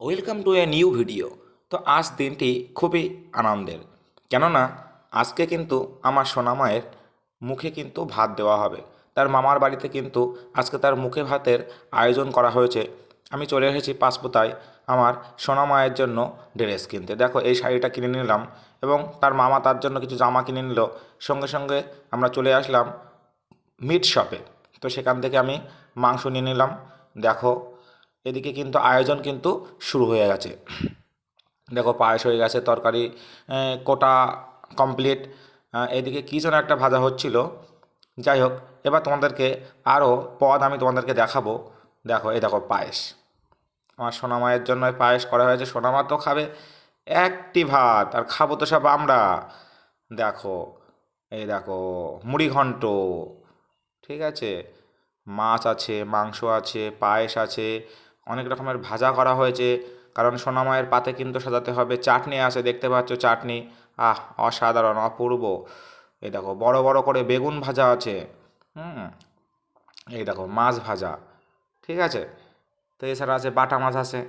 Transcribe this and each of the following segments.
Welcome to a new video তো আজ দিনটি খুবই আনন্দের। কেননা, আজকে কিন্তু আমার সোনামায়ের মুখে কিন্তু ভাত দেওয়া হবে। তার মামার বাড়িতে কিন্তু আজকে তার মুখে ভাতের আয়োজন করা হয়েছে। আমি চলে এসেছি পাঁচপোতায় আমার সোনামায়ের জন্য ড্রেস কিনতে। দেখো, এই শাড়িটা কিনে নিলাম এবং তার মামা তার জন্য কিছু জামা কিনে নিল। সঙ্গে সঙ্গে আমরা চলে আসলাম মিট শপে। তো সেখান থেকে আমি মাংস নিয়ে নিলাম। দেখো এদিকে কিন্তু আয়োজন কিন্তু শুরু হয়ে গেছে। দেখো পায়েস হয়ে গেছে, তরকারি কোটা কমপ্লিট এদিকে কী যেন একটা ভাজা হচ্ছিল। যাই হোক, এবার তোমাদেরকে আরও পদ আমি তোমাদেরকে দেখাবো। দেখো, এই দেখো পায়েস। আমার সোনামায়ের জন্য পায়েস করা হয়েছে। সোনামা তো খাবে একটি ভাত, আর খাব তো সব আমরা। দেখো, এই দেখো, মুড়ি ঘন্ট, ঠিক আছে? মাছ আছে, মাংস আছে, পায়েস আছে অনেক রকমের ভাজা করা হয়েছে। কারণ সোনামায়ের পাতে কিন্তু সাজাতে হবে চাটনি আছে, দেখতে পাচ্ছ চাটনি। আহ, অসাধারণ, অপূর্ব। এই দেখো, বড় বড় করে বেগুন ভাজা আছে। হুম, এই দেখো, মাছ ভাজা। ঠিক আছে? তো এছাড়া আছে বাটা মাছ আছে।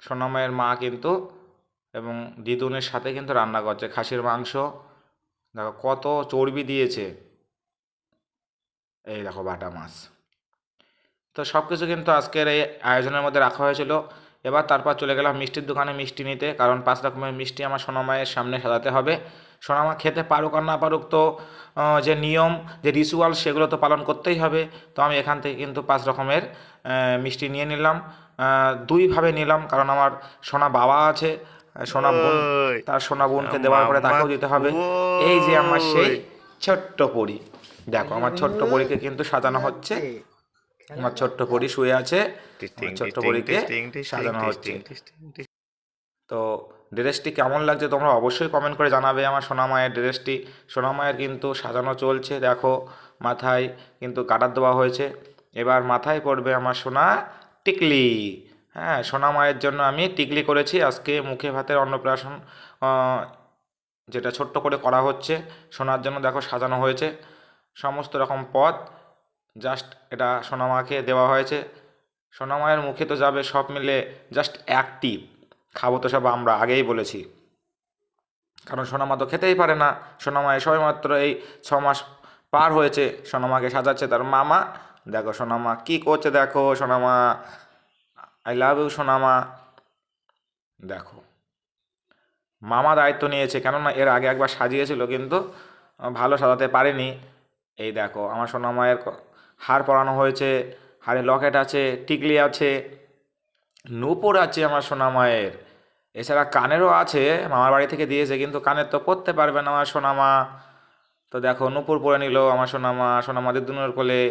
সোনামায়ের মা কিন্তু এবং দিদুনের সাথে কিন্তু রান্না করছে খাসির মাংস। দেখো, কত চর্বি দিয়েছে। এই দেখো, বাটা মাছ। তো সব কিছু কিন্তু আজকের এই আয়োজনের মধ্যে রাখা হয়েছিল। এবার তারপর চলে গেলাম মিষ্টির দোকানে মিষ্টি নিতে কারণ পাঁচ রকমের মিষ্টি আমার সোনামায়ের সামনে সাজাতে হবে। সোনামা খেতে পারুক আর না পারুক তো যে নিয়ম যে রিচুয়াল সেগুলো তো পালন করতেই হবে। তো আমি এখান থেকে কিন্তু পাঁচ রকমের মিষ্টি নিয়ে নিলাম। দুইভাবে নিলাম কারণ আমার সোনা বাবা আছে সোনা বোন তার সোনা বোনকে দেওয়ার পরে তাকেও দিতে হবে। এই যে আমার সেই ছোট্ট পরি দেখো আমার ছোট্ট পরীকে কিন্তু সাজানো হচ্ছে। আমার ছোট্ট পরি শুয়ে আছে ছোট্ট পরীকে সাজানো হচ্ছে। তো ড্রেসটি কেমন লাগছে তোমরা অবশ্যই কমেন্ট করে জানাবে আমার সোনামায়ের ড্রেসটি। সোনামায়ের কিন্তু সাজানো চলছে দেখো মাথায় কিন্তু কাটার দেওয়া হয়েছে। এবার মাথায় পড়বে আমার সোনা টিকলি। হ্যাঁ সোনামায়ের জন্য আমি টিকলি করেছি। আজকে মুখে ভাতের অন্নপ্রাশন যেটা ছোট্ট করে করা হচ্ছে সোনার জন্য দেখো সাজানো হয়েছে। সমস্ত রকম পদ। জাস্ট এটা সোনামাকে দেওয়া হয়েছে। সোনামায়ের মুখে তো যাবে সব মিলে জাস্ট অ্যাক্টিভ খাব তো সব আমরা, আগেই বলেছি। কারণ সোনামা তো খেতেই পারে না। সোনামা সবেমাত্র এই ছ মাস পার হয়েছে, সোনামাকে সাজাচ্ছে তার মামা। দেখো সোনামা কি করছে দেখো সোনামা। আই লাভ ইউ সোনামা। দেখো। মামা দায়িত্ব নিয়েছে, কেননা এর আগে একবার সাজিয়েছিল কিন্তু ভালো সাজাতে পারেনি। এই দেখো, আমার সোনামায়ের হার পরানো হয়েছে হারে লকেট আছে, টিকলি আছে, নূপুর আছে আমার সোনামায়ের। এছাড়া কানেরও আছে, মামার বাড়ি থেকে দিয়েছে, কিন্তু কানের তো পরতে পারবে না আমার সোনামা। তো দেখো, নূপুর পরে নিল আমার সোনামা সোনামা দিদুনের কোলে।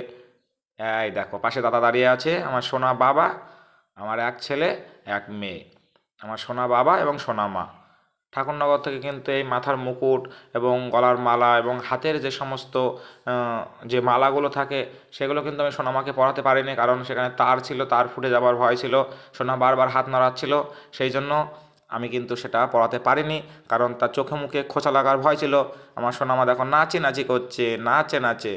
এই দেখো, পাশে দাদা দাঁড়িয়ে আছে, আমার সোনা বাবা, আমার এক ছেলে, এক মেয়ে। আমার সোনা বাবা এবং সোনা মা ঠাকুরনগর থেকে কিন্তু এই মাথার মুকুট এবং গলার মালা এবং হাতের যে সমস্ত যে মালাগুলো থাকে, সেগুলো কিন্তু আমি সোনামাকে পরাতে পারিনি কারণ সেখানে তার ছিল, তার ফুটে যাবার ভয় ছিল, সোনা বারবার হাত নাড়াচ্ছিল, সেই জন্য আমি কিন্তু সেটা পরাতে পারিনি কারণ তার চোখে মুখে খোঁচা লাগার ভয় ছিল। আমার সোনামা দেখো নাচে নাচি করছে, নাচে নাচে।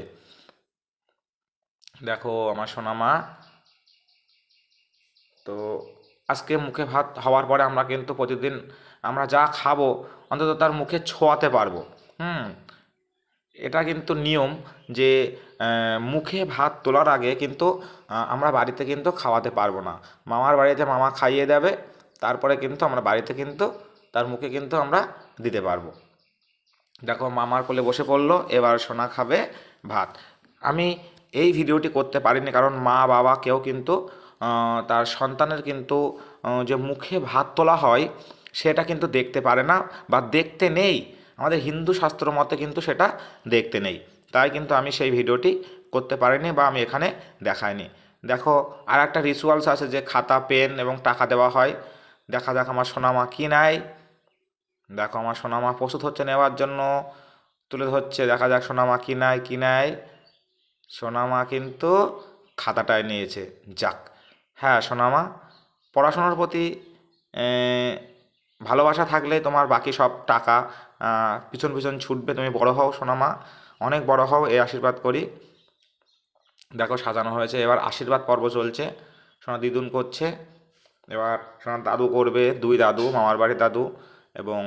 দেখো আমার সোনামা। তো আজকে মুখে ভাত হওয়ার পরে আমরা কিন্তু প্রতিদিন আমরা যা খাব, অন্তত তার মুখে ছোঁয়াতে পারব। হুম, এটা কিন্তু নিয়ম যে মুখে ভাত তোলার আগে কিন্তু আমরা বাড়িতে কিন্তু খাওয়াতে পারব না। মামার বাড়িতে মামা খাইয়ে দেবে, তারপরে কিন্তু আমরা বাড়িতে কিন্তু তার মুখে কিন্তু আমরা দিতে পারব। দেখো, মামার কোলে বসে পড়ল, এবার সোনা খাবে ভাত। আমি এই ভিডিওটি করতে পারিনি, কারণ মা, বাবা কেউ কিন্তু তার সন্তানের কিন্তু যে মুখে ভাত তোলা হয় সেটা কিন্তু দেখতে পারে না বা দেখতে নেই। আমাদের হিন্দু শাস্ত্র মতে কিন্তু সেটা দেখতে নেই। তাই কিন্তু আমি সেই ভিডিওটি করতে পারিনি বা আমি এখানে দেখাইনি। দেখো আর একটা রিচুয়ালস আছে যে খাতা পেন এবং টাকা দেওয়া হয়। দেখা যাক আমার সোনামা কি নেয়। দেখো, আমার সোনামা প্রস্তুত হচ্ছে নেওয়ার জন্য। তুলে ধরছে, দেখা যাক সোনামা কি নাই কি নেয়। সোনামা কিন্তু খাতাটায় নিয়েছে। যাক। হ্যাঁ সোনামা, পড়াশোনার প্রতি ভালোবাসা থাকলে তোমার বাকি সব টাকা পিছন পিছন ছুটবে। তুমি বড় হও সোনামা, অনেক বড় হও, এই আশীর্বাদ করি। দেখো সাজানো হয়েছে, এবার আশীর্বাদ পর্ব চলছে। সোনা দিদুন করছে, এবার সোনার দাদু করবে, দুই দাদু, মামার বাড়ির দাদু এবং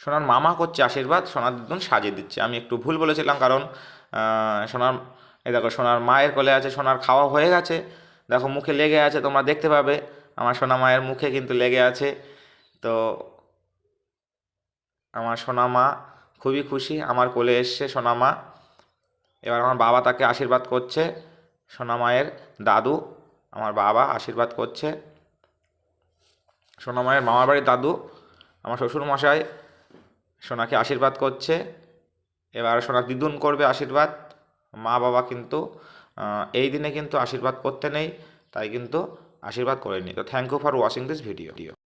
সোনার মামা করছে আশীর্বাদ, সোনার দিদুন সাজিয়ে দিচ্ছে। আমি একটু ভুল বলেছিলাম কারণ সোনার, এই দেখো সোনার মায়ের কোলে আছে, সোনার খাওয়া হয়ে গেছে। দেখো মুখে লেগে আছে, তোমরা দেখতে পাবে। আমার সোনা মায়ের মুখে কিন্তু লেগে আছে। তো আমার সোনা মা খুবই খুশি, আমার কোলে এসছে সোনা মা। এবার আমার বাবা তাকে আশীর্বাদ করছে, সোনা মায়ের দাদু, আমার বাবা আশীর্বাদ করছে। সোনা মায়ের মামার বাড়ির দাদু, আমার শ্বশুর মশাই সোনাকে আশীর্বাদ করছে। এবার সোনা দ্বিগুণ করবে আশীর্বাদ। মা বাবা কিন্তু এই দিনে কিন্তু আশীর্বাদ করতে নেই, তাই কিন্তু আশীর্বাদ করেননি। তো thank you for watching this video